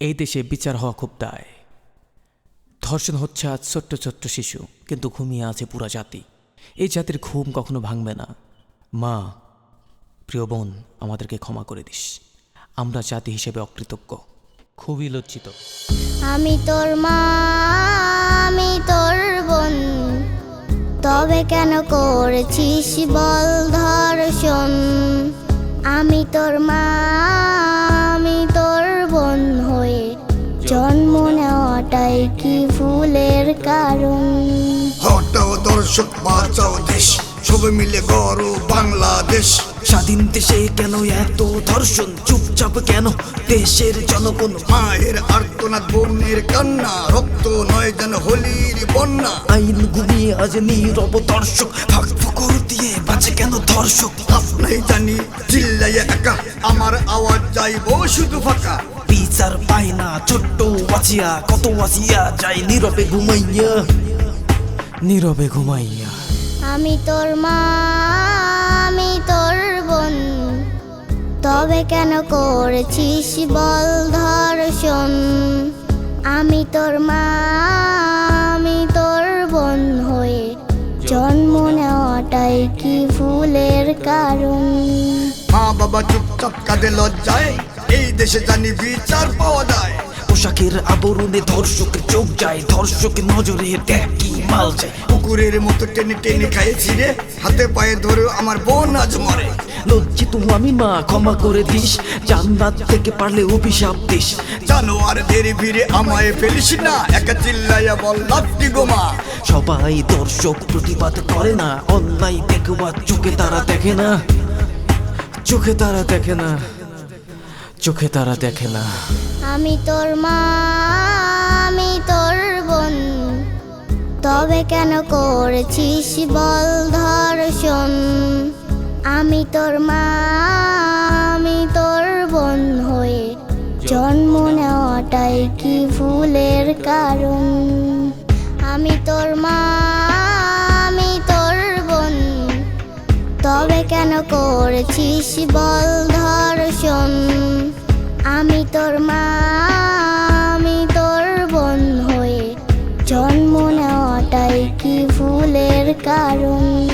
এই দেশে বিচার হওয়া খুব দায়। ধর্ষণ হচ্ছে আজ ছোট্ট ছোট্ট শিশু, কিন্তু ঘুমিয়ে আছে পুরা জাতি। এই জাতির ঘুম কখনো ভাঙবে না। মা, প্রিয় বোন, আমাদেরকে ক্ষমা করে দিস। আমরা জাতি হিসেবে অকৃতজ্ঞ। খুবই লজ্জিত। আমি তোর মা, আমি তোর বোন। তবে কেন করেছিস বল ধর্ষণ? আমি তোর মা ভুলের কারণ। হটাও দর্শক বাঁচাও দেশ। সবাই মিলে গড় বাংলাদেশ। স্বাধীন দেশে কেন এত ধর্ষণ? চুপচাপ কেন? দেশের জনগণ মায়ের আর্তনাদ বোনের কান্না রক্ত নয় যেন হোলির বন্যা। আইন ঘুমিয়ে আজ নীরব দর্শক। ফাঁক ফুকুর দিয়ে বাঁচে কেন ধর্ষক? আপনাই জানি চিল্লাইয়া একা। আমার আওয়াজ যাইব শুধু ফাঁকা। বিচার পায় না ছোট্ট বাঁচিয়া কত বাঁচিয়া যাই নীরবে ঘুমাইয়া। নীরবে ঘুমাইয়া। আমি তোর মা আমি তোর বোন। তবে কেন করেছিস বল ধর্ষণ? আমি তোর মা আমি তোর বোন হয়ে জন্ম নেওয়াটাই কি ভুলের কারণ? মা বাবা চুপচাপ কাঁদে লজ্জায় এই দেশে জানি বিচার পাওয়া যায়। পোশাকের আবরণে ধর্ষকের চোখ যায় ধর্ষকের নজরে দেখি মাল যায়। কুকুরের মতো টেনে টেনে খাইছি রে হাতে পায়ে ধরে আমার বোন আজ মরে। লজ্জিত আমি মা ক্ষমা করে দিস জান্নাত থেকে পারলে অভিশাপ দিস। জানো আর ধীরে ধীরে আমায় ফেলিস না একা চিল্লাইয়া বল লাভটি গোমা সবাই দর্শক প্রতিবাদ করে না অন্যায় দেখবার চোখে তারা দেখে না চোখে তারা দেখে না। চোখে তারা দেখে না। আমি তোর মা, আমি তোর বোন। তবে কেন করেছিস বল ধর্ষণ আমি তোর মা, আমি তোর বোন হয়ে জন্ম নেওয়াটাই কি ভুলের কারণ? আমি তোর মা কেন করছিস বল ধর্ষণ আমি তোর মা, আমি তোর বোন হয়ে জন্ম নেওয়াটাই কি ভুলের কারণ?